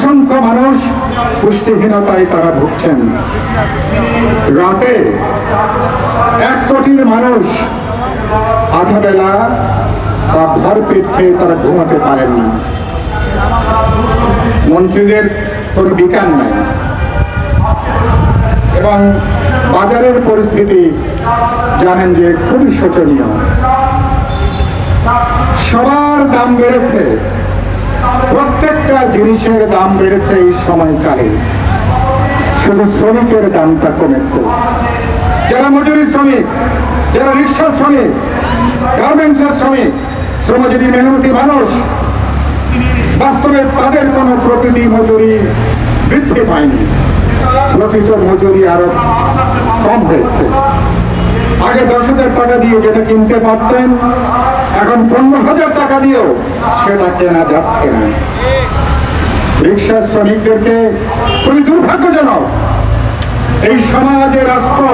অসংখ্য মানুষ পুষ্টিহীনতায় তারা ভুগছেন। রাতে এক কোটির মানুষ আধা বেলা বা ভর পেট খেয়ে তারা ঘুমাতে পারেন না। মন্ত্রীদের কোনো বিকান নাই। এবং বাজারের পরিস্থিতি জানেন যে খুবই শোচনীয়। সবার দাম বেড়েছে। প্রত্যেকটা জিনিসের দাম বেড়েছে এই সময়কালে। শুধু শ্রমিকের দামটা কমেছে। যারা মজুরি শ্রমিক, যারা রিক্সা শ্রমিক, গার্মেন্টসের শ্রমিক, শ্রমজীবী মেহনতি মানুষ, বাস্তবে তাদের কোনো প্রকৃতি মজুরি বৃদ্ধি পায়নি। প্রকৃত মজুরি আরও কম হয়েছে। আগে দশ হাজার টাকা দিয়ে যেটা কিনতে পারতেন, এখন পনেরো হাজার টাকা দিয়েও সেটা কেনা যাচ্ছে না। রিক্সা শ্রমিকদেরকে খুবই দুর্ভাগ্যজনক, এই সমাজে রাষ্ট্র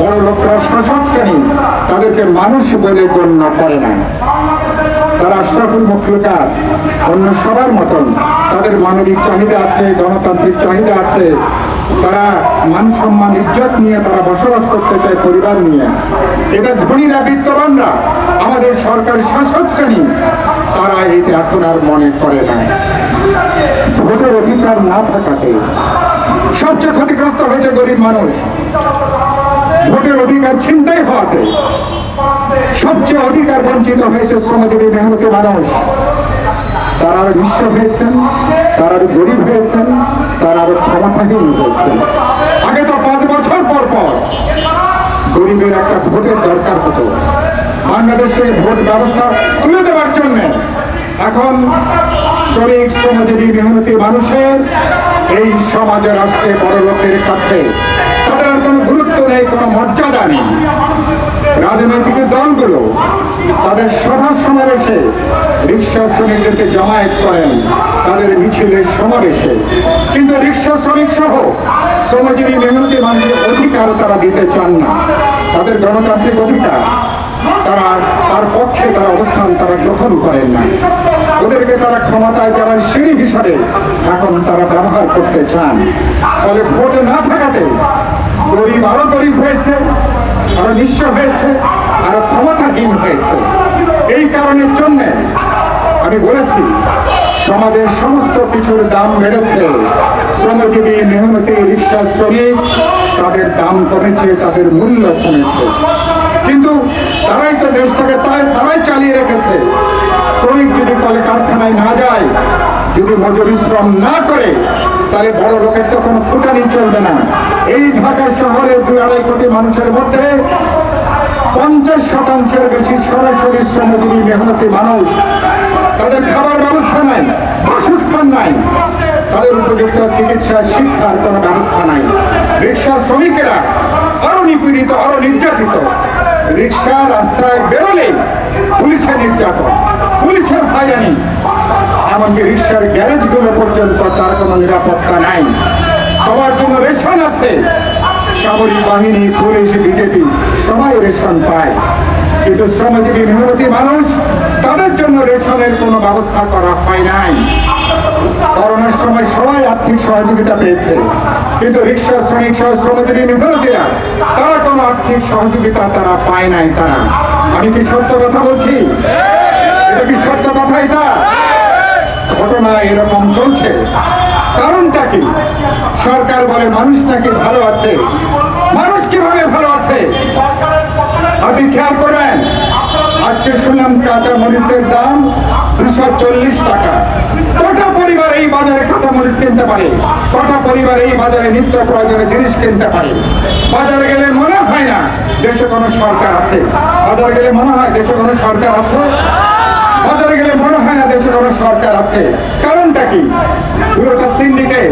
বড় লোকরা শাসক শ্রেণি, তাদেরকে মানুষ বলে গণ্য করে না। তারা আশরাফুল মুখলুকার, অন্য সবার মতন তাদের মানবিক চাহিদা আছে, গণতান্ত্রিক চাহিদা আছে, তারা মান সম্মান, ইজ্জত নিয়ে তারা বসবাস করতে চায় পরিবার নিয়ে। এটা ধনীরা বিত্তবানরা, আমাদের সরকার শাসক শ্রেণি, তারা এটা এখন আর মনে করে না। ভোটের অধিকার না থাকাতে সবচেয়ে ক্ষতিগ্রস্ত হয়েছে গরিব মানুষ। ভোটের অধিকার ছিনতাই হওয়াতে সবচেয়ে অধিকার বঞ্চিত হয়েছে শ্রমজীবী মেহনতি মানুষ। তারা আরও নিঃস্ব হয়েছেন, তারা আরও গরিব হয়েছেন, তারা আরও ক্ষমতাহীন হয়েছেন। আগে তো পাঁচ বছর পর পর গরিবের একটা ভোটের দরকার হতো। বাংলাদেশে ভোট ব্যবস্থা তুলে দেওয়ার জন্য এখন শ্রমিক, শ্রমজীবী, মেহনতি মানুষের এই সমাজে রাষ্ট্রে বড় লোকের কাছে তাদের আর কোনো গুরুত্ব নেই, কোনো মর্যাদা নেই। রাজনৈতিক দলগুলো তাদের সভা সমাবেশে রিক্সা শ্রমিকদেরকে জমায়েত করেন, তাদের মিছিলের সমাবেশে। কিন্তু রিক্সা শ্রমিক সহ শ্রমজীবী মেহনতি মানুষের অধিকার তারা দিতে চান না। তাদের গণতান্ত্রিক অধিকার তারা তার পক্ষে তারা অবস্থান তারা গ্রহণ করেন না। ওদেরকে তারা ক্ষমতায় যাওয়ার সিঁড়ি হিসাবে এখন তারা ব্যবহার করতে চান। ফলে ভোট না থাকাতে গরিব আরও গরিব হয়েছে। আরও নিঃস্ব হয়েছে আরও ক্ষমতাহীন হয়েছে। এই কারণের জন্য আমি বলেছি, সমাজের সমস্ত কিছুর দাম বেড়েছে। শ্রমজীবী, মেহনতি রিক্সা শ্রমিক, তাদের দাম কমেছে, তাদের মূল্য কমেছে। কিন্তু তারাই তো দেশটাকে তাই- তারাই চালিয়ে রেখেছে। শ্রমিক যদি কলকারখানায় না যায়, যদি মজুরি শ্রম না করে তাহলে বড় লোকের তো কোনো ফুটানি চলবে না। এই ঢাকা শহরে দুই আড়াই কোটি মানুষের মধ্যে পঞ্চাশ শতাংশের বেশি সরাসরি শ্রমজীবী মেহনতি মানুষ। তাদের খাবার ব্যবস্থা নাই, বাসস্থান নাই, তাদের উপযুক্ত চিকিৎসা, শিক্ষার কোনো ব্যবস্থা নাই। রিক্সা শ্রমিকেরা আরও নিপীড়িত আরও নির্যাতিত রিক্সা রাস্তায় বেরোলে পুলিশের নির্যাতন, পুলিশের হয়রানি এমনকি রিক্সার গ্যারেজগুলো পর্যন্ত তার কোনো নিরাপত্তা নাই। সবার জন্য রেশন আছে। সামরিক বাহিনী, পুলিশ, বিজেপি, সবাই রেশন পায়। কিন্তু শ্রমজীবী, মেহনতি মানুষ, তাদের জন্য রেশনের কোনো ব্যবস্থা করা হয় নাই। করোনার সময় সবাই আর্থিক সহযোগিতা পেয়েছে। কিন্তু রিক্সা শ্রমিক সহ শ্রমজীবী, মেহনতিরা, তারা কোনো আর্থিক সহযোগিতা তারা পায় নাই তারা। আমি কি সত্য কথা বলছি? এটা কি সত্য কথা এটা ঘটনা এরকম চলছে। কারণটা কি? সরকার বলে মানুষ নাকি ভালো আছে? মানুষ কীভাবে ভালো আছে? আপনি খেয়াল করবেন, আজকে শুনলাম কাঁচা মরিচের দাম দুশো চল্লিশ টাকা। কটা পরিবার এই বাজারে কাঁচা মরিচ কিনতে পারে? কটা পরিবার এই বাজারে নিত্য প্রয়োজনীয় জিনিস কিনতে পারে? বাজারে গেলে মনে হয় না দেশে কোনো সরকার আছে? বাজারে গেলে মনে হয় দেশে কোনো সরকার আছে? বাজারে মনে হয় না দেশে কোনো সরকার আছে। কারণটা কি? পুরোটা সিন্ডিকেট,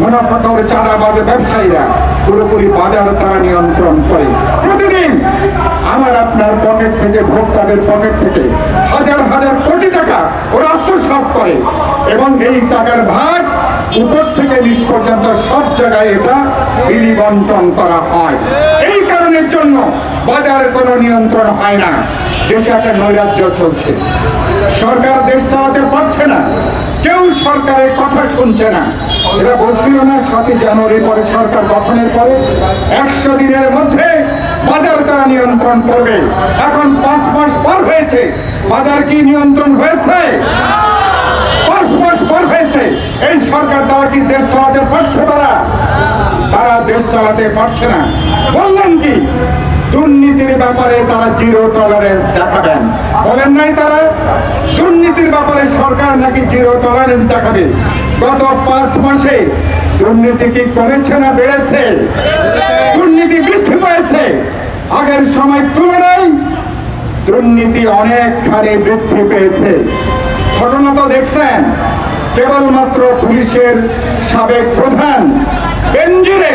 মুনাফা করে চাঁদাবাজ ব্যবসায়ীরা পুরোপুরি বাজার তারা নিয়ন্ত্রণ করে। প্রতিদিন আমার আপনার পকেট থেকে, ভোক্তাদের পকেট থেকে হাজার হাজার কোটি টাকা ওরা আত্মসাৎ করে এবং এই টাকার ভাগ উপর থেকে নিচ পর্যন্ত সব জায়গায় এটা বিলি বন্টন করা হয়। এই কারণের জন্য বাজারে কোনো নিয়ন্ত্রণ হয় না। দেশে একটা নৈরাজ্য চলছে। সরকার দেশ চালাতে পারছে না। কেউ সরকারের কথা শুনছে না। এরা বলছিল না, সাতই জানুয়ারির পরে সরকার গঠনের পরে একশো দিনের মধ্যে বাজার তারা নিয়ন্ত্রণ করবে। এখন পাঁচ মাস পার হয়েছে। বাজার কি নিয়ন্ত্রণ হয়েছে? পাঁচ মাস পর হয়েছে। এই সরকার দ্বারা কি দেশ চালাতে পারছে তারা? তারা দেশ চালাতে পারছে না। বললেন কি? দুর্নীতির ব্যাপারে তারা জিরো টলারেন্স দেখাবেন। বলেন নাই তারা? দুর্নীতির ব্যাপারে সরকার নাকি জিরো টলারেন্স দেখাবে? গত পাঁচ মাসে দুর্নীতি কি কমেছে না বেড়েছে? দুর্নীতি বৃদ্ধি পেয়েছে। আগের সময় তুলনায় দুর্নীতি অনেকখানি বৃদ্ধি পেয়েছে। ঘটনা তো দেখছেন, কেবলমাত্র পুলিশের সাবেক প্রধান বেঞ্জিরে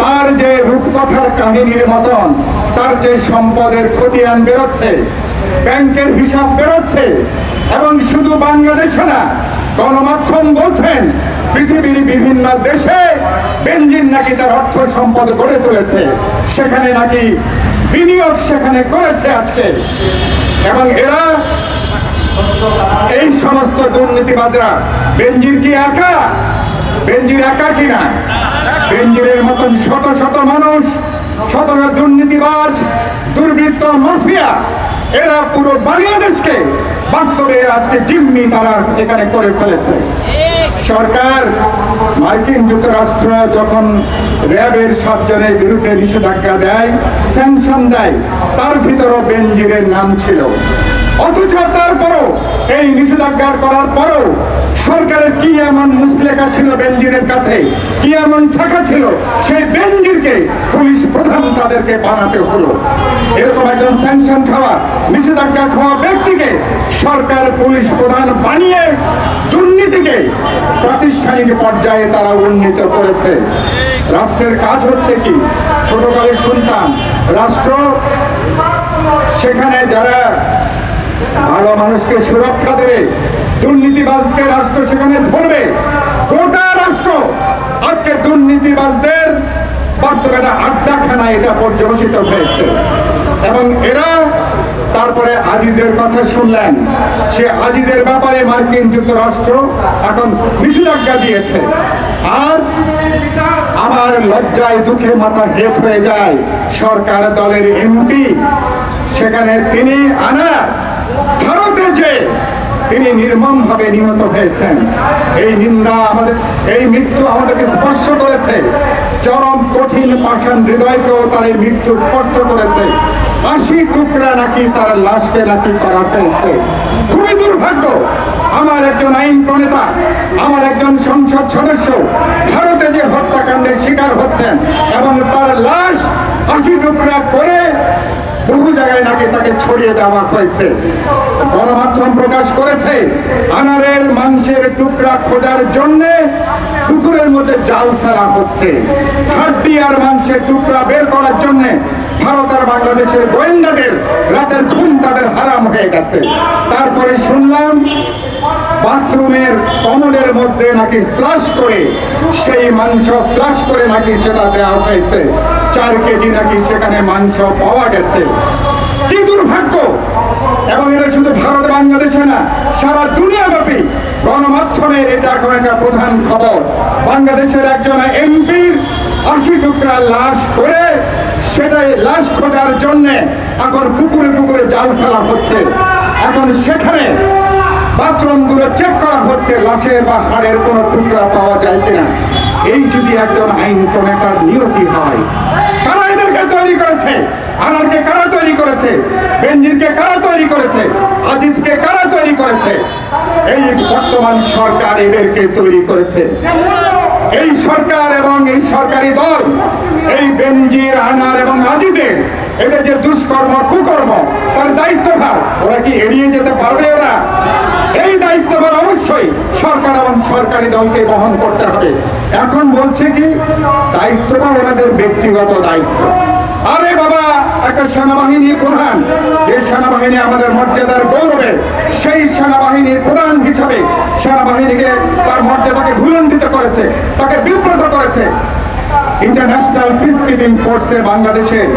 তার যে রূপকথার কাহিনীর মতন, তার যে সম্পদের খতিয়ান বেরোচ্ছে, ব্যাংকের হিসাব বেরোচ্ছে, এবং শুধু বাংলাদেশে না, গণমাধ্যম বলছেন, পৃথিবীর বিভিন্ন দেশে বেঞ্জিন নাকি তার অর্থ সম্পদ গড়ে তুলেছে, সেখানে নাকি বিনিয়োগ সেখানে করেছে আজকে। এবং এরা, এই সমস্ত দুর্নীতিবাজরা বেঞ্জির কি একা? বেঞ্জির একা কিনা বেঞ্জিরের মতন শত শত মানুষ শত দুর্নীতিবাজ, দুর্বৃত্ত মাফিয়া, এরা পুরো বাংলাদেশকে বাস্তবে আজকে জিম্মি তারা এখানে করে ফেলেছে। সরকার মার্কিন যুক্তরাষ্ট্র যখন র্যাবের সাতজনের বিরুদ্ধে নিষেধাজ্ঞা দেয়, স্যাংশন দেয়, তার ভিতরও বেনজিরের নাম ছিল। অথচ তারপরও এই নিষেধাজ্ঞা করার পরও সরকারের কি এমন মুসলেখা ছিল বেনজিরের কাছে, কি এমন টাকা ছিল, সেই বেনজিরকে পুলিশ প্রধান তাদেরকে বানাতে হলো। এরকম একজন স্যাংশন খাওয়া, নিষেধাজ্ঞা খাওয়া ব্যক্তিকে সরকার পুলিশ প্রধান বানিয়ে দুর্নীতিকে প্রাতিষ্ঠানিক পর্যায়ে তারা উন্নীত করেছে। রাষ্ট্রের কাজ হচ্ছে কি? ছোটকালে শুনতাম রাষ্ট্র, সেখানে যারা ভালো মানুষকে সুরক্ষা দেবে, দুর্নীতিবাজকে রাষ্ট্র সেখানে ধরবে, গোটা রাষ্ট্র। আজকে দুর্নীতিবাজদের বাস্তবে একটা আড্ডাখানা এটা পর্যবসিত হয়েছে। এবং এরা তারপরে আজিজের কথা শুনলেন। সে আজিজের ব্যাপারে মার্কিন যুক্তরাষ্ট্র এখন নিষেধাজ্ঞা দিয়েছে। আর আমার লজ্জায় দুঃখে মাথা হেট হয়ে যায় সরকার দলের এমপি। সেখানে তিনি আনা ভারতে যে তিনি নির্মম ভাবে নিহত হয়েছেন, এই নিন্দা আমাদের, এই মৃত্যু আমাদেরকে স্পর্শ করেছে। চরম কঠিন পাষাণ হৃদয়কেও তার এই মৃত্যু স্পর্শ করেছে। আশি টুকরা নাকি তার লাশকে নাকি করা হয়েছে। খুবই দুর্ভাগ্য, আমার একজন আইন প্রণেতা, আমার একজন সংসদ সদস্য ভারতে যে হত্যাকাণ্ডের শিকার হচ্ছেন এবং তার লাশ আশি টুকরা করে বহু জায়গায় নাকি তাকে ছড়িয়ে দেওয়া হয়েছে। গণমাধ্যম প্রকাশ করেছে, আনারের মাংসের টুকরা খোঁজার জন্য পুকুরের মধ্যে জাল ফেলা হচ্ছে। হাড্ডি আর মাংসের টুকরা বের করার জন্য ভারত আর বাংলাদেশের গোয়েন্দাদের রাতের ঘুম তাদের হারাম হয়ে গেছে। তারপরে শুনলাম, বাথরুমের কমোডের মধ্যে নাকি ফ্লাশ করে, সেই মাংস ফ্লাশ করে নাকি সেটা দেওয়া হয়েছে। চার কেজি নাকি সেখানে মাংস পাওয়া গেছে? কি দুর্ভাগ্য! এবং এটা শুধু ভারত বাংলাদেশে না, সারা দুনিয়াব্যাপী গণমাধ্যমের এটা এখন একটা প্রধান খবর। বাংলাদেশের একজন এমপির আশি টুকরা লাশ করে সেটাই লাশ খোঁজার জন্য এখন পুকুরে পুকুরে জাল ফেলা হচ্ছে। এখন সেখানে বাথরুমগুলো চেক করা হচ্ছে লাশের বা হাড়ের কোনো টুকরা পাওয়া যায় কিনা। এই যদি একজন আইন প্রণেতার নিয়তি হয় তৈরি করেছে? আনারকে কারা তৈরি করেছে? বেনজিরকে কারা তৈরি করেছে? আজিজকে কারা তৈরি করেছে? এই বর্তমান সরকার এদেরকে তৈরি করেছে। এই সরকার এবং এই সরকারি দল, এই বেনজির, আনার এবং আজিদের এদের যে দুষ্কর্ম, কুকর্ম, তার দায়িত্বভার, ওরা কি এড়িয়ে যেতে পারবে ওরা? এই দায়িত্বভার অবশ্যই সরকার এবং সরকারি দলকে বহন করতে হবে। এখন বলছে কি, দায়িত্বটা ওনাদের ব্যক্তিগত দায়িত্ব। আরে বাবা, একটা সেনাবাহিনীর প্রধান। যে সেনাবাহিনী আমাদের মর্যাদার গৌরবে, সেই সেনাবাহিনীর প্রধান হিসাবে সেনাবাহিনীকে তার মর্যাদাকে ভুলণ্ডিত করেছে। তাকে বিব্রত ইন্টারন্যাশনাল পিস কিপিং ফোর্সে বাংলাদেশের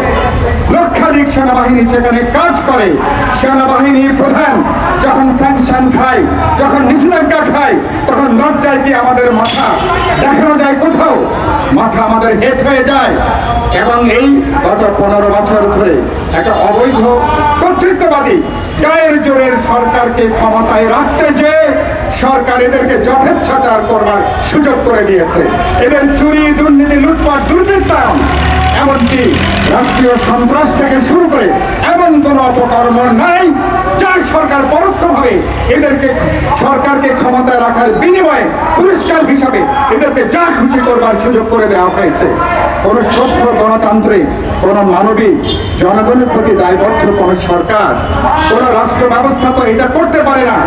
লক্ষাধিক সেনাবাহিনী সেখানে কাজ করে। সেনাবাহিনী প্রধান যখন স্যাংশন খায়, যখন নিষেধাজ্ঞা খায় তখন লজ্জায় কি আমাদের মাথা দেখানো যায় কোথাও? মাথা আমাদের হেট হয়ে যায়। এবং এই গত পনেরো বছর ধরে একটা অবৈধ কর্তৃত্ববাদী গায়ের জোরের সরকারকে ক্ষমতায় রাখতে যে সরকার এদেরকে যথেচ্ছাচার করবার সুযোগ করে দিয়েছে। এদের চুরি, দুর্নীতি, লুটপাট, দুর্বৃত্তায়ন, এমনকি রাষ্ট্রীয় সন্ত্রাস থেকে শুরু করে এমন কোনো অপকর্ম নাই যার সরকার পরোক্ষভাবে এদেরকে সরকারকে ক্ষমতায় রাখার বিনিময়ে পুরস্কার হিসাবে এদেরকে যা খুশি করবার সুযোগ করে দেওয়া হয়েছে। কোন সভ্য গণতান্ত্রিক, কোন মানবিক জনগণের প্রতি দায়বদ্ধ কোন সরকার, কোন রাষ্ট্র ব্যবস্থা তো এটা করতে পারে না।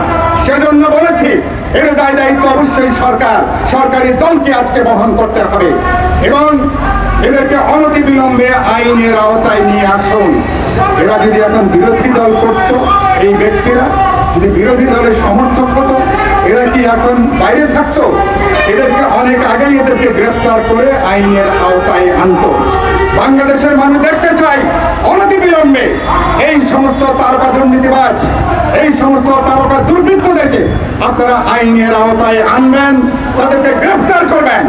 সেজন্য বলেছি, এর দায় দায়িত্ব অবশ্যই সরকার। সরকারি দলকে আজকে বহন করতে হবে এবং এদেরকে অনতিবিলম্বে আইনের আওতায় নিয়ে আসুন। এরা যদি এখন বিরোধী দল করত, এই ব্যক্তিরা যদি বিরোধী দলের সমর্থক হতো, এরা কি এখন বাইরে থাকতো? এদেরকে অনেক আগেই এদেরকে গ্রেফতার করে আইনের আওতায় আনতো। বাংলাদেশের মানুষ দেখতে চাই অনতিবিলম্বে এই সমস্ত তারকা দুর্নীতিবাজ, এই সমস্ত তারকা দুর্বৃত্তদেরকে আপনারা আইনের আওতায় আনবেন, তাদেরকে গ্রেফতার করবেন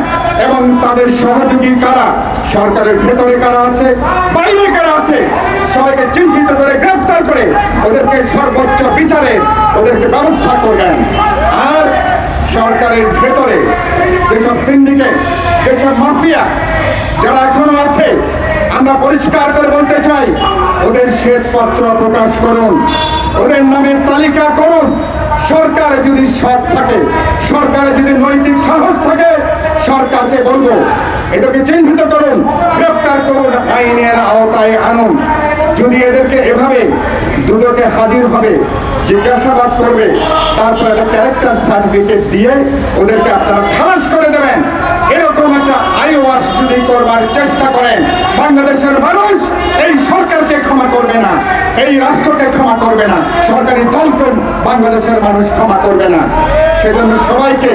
এবং তাদের সহযোগী কারা, সরকারের ভেতরে কারা আছে, বাইরে কারা আছে, সবাইকে চিহ্নিত করে গ্রেফতার করে ওদেরকে সর্বোচ্চ বিচারে ওদেরকে ব্যবস্থা করবেন। সরকারের ভেতরে, যেসব সিন্ডিকেট যেসব মাফিয়া যারা এখনও আছে, আমরা পরিষ্কার করে বলতে চাই, ওদের শ্বেতপত্র প্রকাশ করুন, ওদের নামের তালিকা করুন। সরকার যদি সৎ থাকে সরকারের যদি নৈতিক সাহস থাকে, সরকারকে বলব, এদেরকে চিহ্নিত করুন, গ্রেপ্তার করুন, আইনের আওতায় আনুন। যদি এদেরকে এভাবে দুদকে হাজির হবে জিজ্ঞাসাবাদ করবে তারপর একটা ক্যারেক্টার সার্টিফিকেট দিয়ে ওদেরকে আপনারা খালাস করে দেবেন। এরকম একটা আই ওয়াশ যদি করবার চেষ্টা করেন, বাংলাদেশের মানুষ এই সরকারকে ক্ষমা করবে না, এই রাষ্ট্রকে ক্ষমা করবে না, সরকারি দলকে বাংলাদেশের মানুষ ক্ষমা করবে না। সেজন্য সবাইকে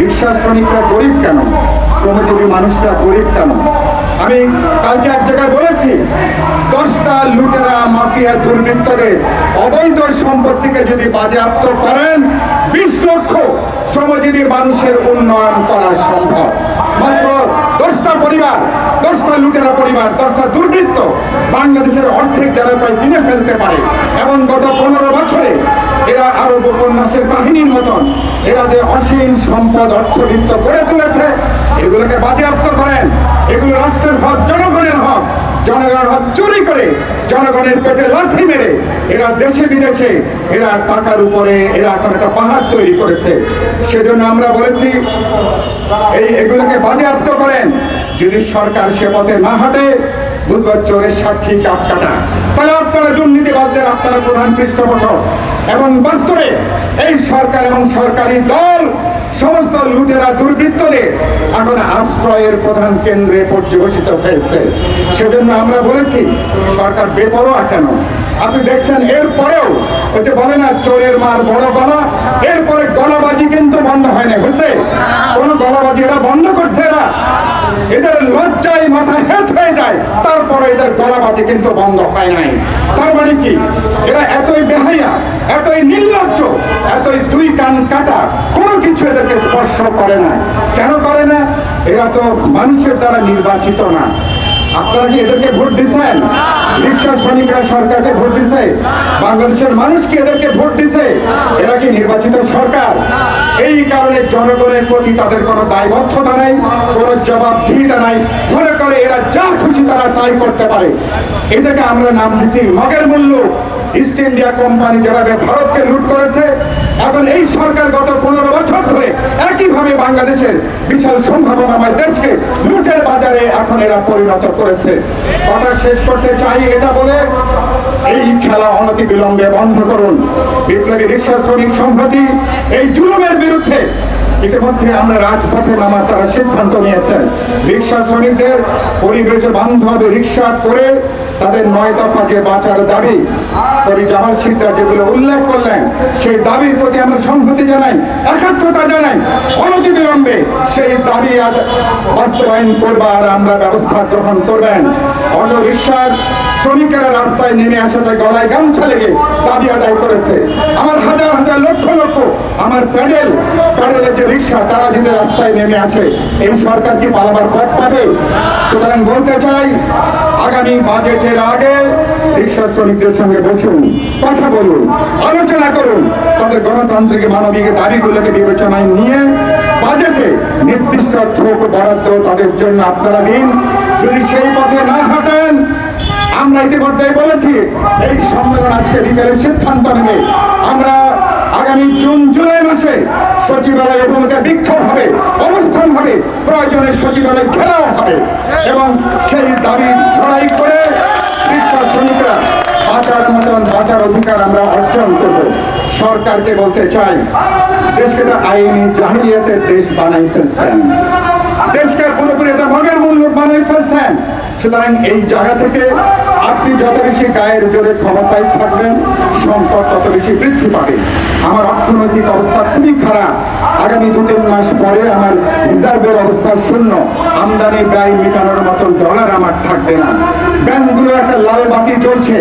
বিশ্বাস শ্রমিকরা গরিব কেন? শ্রমজীবী মানুষরা গরিব কেন? আমি কালকে এক জায়গায় বলেছি, দশটা লুটেরা, মাফিয়া দুর্বৃত্তদের অবৈধ সম্পত্তিকে যদি বাজেয়াপ্ত করেন, বিশ লক্ষ শ্রমজীবী মানুষের উন্নয়ন করা সম্ভব। মাত্র দশটা পরিবার, দশটা লুটেরা পরিবার, দশটা দুর্বৃত্ত বাংলাদেশের অর্ধেক যারা প্রায় কিনে ফেলতে পারে। এবং গত পনেরো বছরে এরা আরব উপন্যাসের কাহিনীর মতন এরা যে অসীম সম্পদ অর্থবিত্ত করে তুলেছে, এগুলোকে বাজেয়াপ্ত করেন। এগুলো রাষ্ট্রের হক, জনগণের হক। জনগণের হক চুরি করে, জনগণের পেটে লাথি মেরে, এরা দেশে বিদেশে, এরা টাকার উপরে, এরা একটা পাহাড় তৈরি করেছে। সেজন্য আমরা বলেছি, এই এগুলোকে বাজেয়াপ্ত করেন। যদি সরকার সে পথে না হাঁটে, বুধবার চোরের সাক্ষী কাপ কাটা তাহলে আপনারা দুর্নীতিবাদদের আপনারা প্রধান পৃষ্ঠপোষক। এবং বাস্তবে এই সরকার এবং সরকারি দল সমস্ত লুটেরা, দুর্বৃত্তদের এখন আশ্রয়ের প্রধান কেন্দ্রে পর্যবেসিত হয়েছে। সেজন্য আমরা বলেছি, সরকার বেপরোয়া কেন? আপনি দেখছেন, এরপরেও যে বলে না, চোরের মার বড় গলা, এরপরে গলাবাজি কিন্তু বন্ধ হয় না বুঝছে? কোন গলাবাজি এরা বন্ধ করছে এরা এদের লজ্জায় মাথা হেট হয়ে যায়, তারপরে এদের গলাবাজি কিন্তু বন্ধ হয় নাই। তার মানে কি? এরা এতই বেহাইয়া এতই নির্লজ্জ কান কাটা কোনো কিছু এদেরকে স্পর্শ করে না। কেন করে না? এরা তো মানুষের দ্বারা নির্বাচিত না। আপনারা কি এদেরকে ভোট দিচ্ছেন? রিক্সা শ্রমিকরা সরকারকে ভোট দিছে বাংলাদেশের মানুষ কি এদেরকে ভোট দিছে এরা কি নির্বাচিত সরকার? এই কারণে জনগণের প্রতি তাদের কোনো দায়বদ্ধতা নাই, কোনো জবাবদিহিতা নাই। মনে করে এরা যা খুশি তারা তাই করতে পারে। এটাকে আমরা নাম দিছি মগের মূল্য। ইস্ট ইন্ডিয়া কোম্পানি যেভাবে ভারতকে লুট করেছে এখন এই সরকার গত পনেরো বছর ধরে একইভাবে বাংলাদেশের বিশাল সম্ভাবনাময় দেশকে লুটের বাজারে এখন এরা পরিণত করেছে। কথা শেষ করতে চাই এটা বলে এই খেলা অনতি বিলম্বে বন্ধ করুন। বিপ্লবী রিক্সা শ্রমিক সংহতি এই জুলুমের বিরুদ্ধে ইতিমধ্যে আমরা রাজপথে নামার তারা সিদ্ধান্ত নিয়েছেন। রিক্সা শ্রমিকদের পরিবেশ বান্ধব রিক্সা করে তাদের নয় দফা যে বাঁচার দাবি, কবি জামাল সিকদার যেগুলো উল্লেখ করলেন, সেই দাবির প্রতি আমরা সংহতি জানাই, একাত্মতা জানাই অনতি বিলম্বে সেই দাবি বাস্তবায়ন করবার আমরা ব্যবস্থা গ্রহণ করবেন। অটো রিক্সার শ্রমিকেরা রাস্তায় নেমে আসাতে গলায় গামছা লেগে দাবি আদায় করেছে। আমার হাজার হাজার লক্ষ লক্ষ আমার প্যাডেল, প্যাডেলের যে রিক্সা, তারা যদি রাস্তায় নেমে আসে, এই সরকার কি পালাবার পথ পাবে? সুতরাং বলতে চাই, আগামী বাজেটের আগে রিক্সা শ্রমিকদের সঙ্গে বসুন, কথা বলুন, আলোচনা করুন। তাদের গণতান্ত্রিক মানবিক দাবিগুলোকে বিবেচনায় নিয়ে বাজেটে নির্দিষ্ট থোক বরাদ্দ তাদের জন্য আপনারা দিন। যদি সেই পথে না হাঁটেন, আমরা ইতিমধ্যেই বলেছি, এই সম্মেলন আজকে বিকেলে সিদ্ধান্ত নেবে। আমরা আগামী জুন, জুলাই মাসে সচিবালয় অভিমুখে বিক্ষোভ হবে, অবস্থান হবে, প্রয়োজনে সচিবালয় ঘেরাও হবে এবং সেই দাবি লড়াই করে রিক্সা শ্রমিকরা বাঁচার মতন, বাঁচার অধিকার আমরা অর্জন করব। সরকারকে বলতে চাই দেশকে একটা আইনি জাহিলিয়াতের দেশ বানাই ফেলছেন। দেশকে পুরোপুরি এটা মগের মূল্য বানাই ফেলছেন। সুতরাং এই জায়গা থেকে আপনি যত বেশি গায়ের জোরে ক্ষমতায় থাকবেন, সম্পদ তত বেশি বৃদ্ধি পাবে। আমার অর্থনৈতিক অবস্থা খুবই খারাপ। আগামী দু তিন মাস পরে আমার রিজার্ভের অবস্থা শূন্য। আমদানি ব্যয় মেটানোর মতন ডলার আমার থাকবে না। ব্যাংকগুলো একটা লাল বাতি জ্বলছে।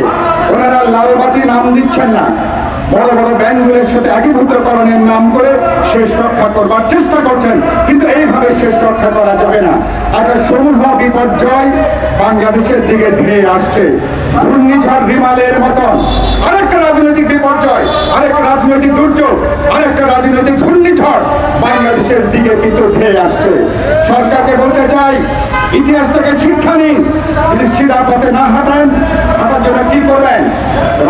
ওনারা লাল বাতি নাম দিচ্ছেন না। বড় বড় ব্যাংকগুলোর সাথে একীভূতকরণের নাম করে শেষ রক্ষা করবার চেষ্টা করছেন, কিন্তু এইভাবে শেষ রক্ষা করা যাবে না। একটা সমূহ বিপর্যয় বাংলাদেশের দিকে ধেয়ে আসছে। ঘূর্ণিঝড় বিমালের মতন। আরেকটা রাজনৈতিক বিপর্যয়, আরেকটা রাজনৈতিক দুর্যোগ, আরেকটা রাজনৈতিক ঘূর্ণিঝড় বাংলাদেশের দিকে কিন্তু ধেয়ে আসছে। সরকারকে বলতে চাই, ইতিহাস থেকে শিক্ষা নিন। যদি সিধা পথে না হাঁটান জন্য কি করবেন?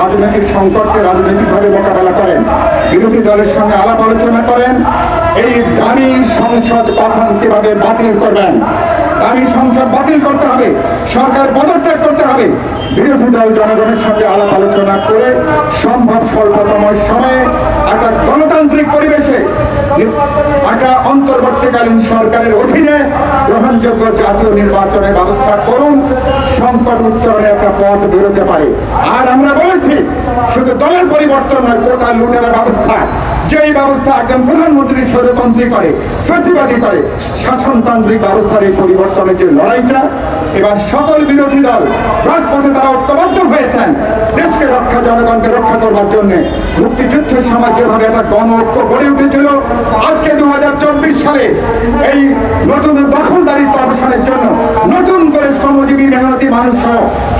রাজনৈতিক সংকটকে রাজনৈতিকভাবে মোকাবেলা করেন। বিরোধী দলের সঙ্গে আলাপ আলোচনা করেন। এই দামি সংসদ গঠন কীভাবে বাতিল করবেন? দামি সংসদ বাতিল করতে হবে, সরকার পদত্যাগ করতে হবে। বিরোধী দল জনগণের সঙ্গে আলাপ আলোচনা করে সম্ভব স্বল্পতম সময়ে একটা গণতান্ত্রিক পরিবেশে একটা অন্তর্বর্তীকালীন সরকারের অধীনে গ্রহণযোগ্য জাতীয় নির্বাচনের ব্যবস্থা করুন। সংকট উত্তরণে একটা পথ বেরোতে পারে। আর আমরা বলেছি, শুধু দলের পরিবর্তন নয় কোটা লুটের ব্যবস্থা। যেই ব্যবস্থা একজন প্রধানমন্ত্রী ষড়যন্ত্রী করে, ফেসিবাদী করে, শাসনতান্ত্রিক ব্যবস্থার এই পরিবর্তনের যে লড়াইটা, এবার সকল বিরোধী দল রাজপথে তারা ঐক্যবদ্ধ হয়েছেন। দেশকে রক্ষা, জনগণকে রক্ষা করবার জন্য মুক্তিযুদ্ধের সময় যেভাবে একটা গণ ঐক্য গড়ে উঠেছিল, আজকে দু সালে এই নতুন দখলদারিত্ব অবসানের জন্য নতুন করে শ্রমজীবী, মেহনতি মানুষ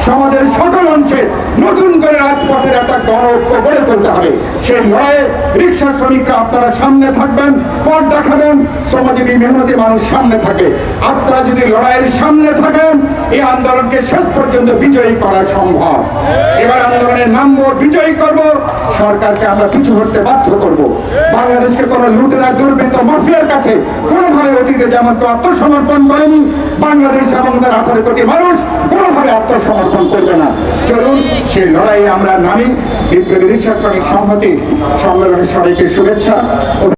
সমাজের সকল অংশে নতুন করে রাজপথের একটা গণ ঐক্য গড়ে তুলতে হবে। সেই লড়াইয়ে রিক্সা শ্রমিকরা আপনারা সামনে থাকবেন পথ দেখাবেন শ্রমজীবী মেহনতি মানুষ সামনে থাকে। আপনারা যদি লড়াইয়ের সামনে থাকেন, এই আন্দোলনকে শেষ পর্যন্ত বিজয়ী করা সম্ভব। এবার আন্দোলনের নামবো, বিজয়ী করব। সরকারকে আমরা পিছু হটতে বাধ্য করব। বাংলাদেশকে কোনো লুটেরা, দুর্বৃত্ত, মাফিয়ার কাছে কোনোভাবে অতীতে যেমন কেউ আত্মসমর্পণ করেনি বাংলাদেশ এবং তার আঠারো কোটি মানুষ কোনোভাবে আত্মসমর্পণ করবে না। চলুন, সেই লড়াইয়ে আমরা নামি। বিপ্লবী রিক্সা সংহতি। সম্মেলনের সবাইকে শুভেচ্ছা।